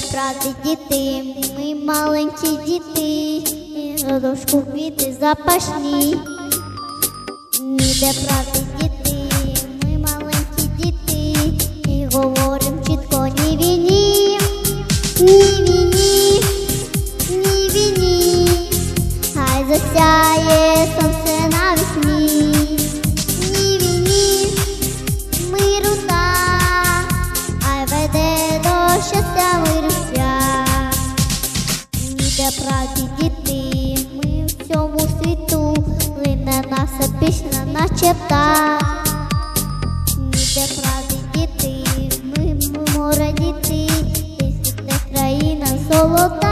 правди діти, ми маленькі діти, на дошку квіти запашні. Ніде правди діти, ми маленькі діти, і говорим чітко ні війні, ні війні, ні війні, хай засяє сонце Ніде праві діти, ми в цьому світу, лине наша пісня, наче та, Ніде праві діти, ми море діти, і країна золота.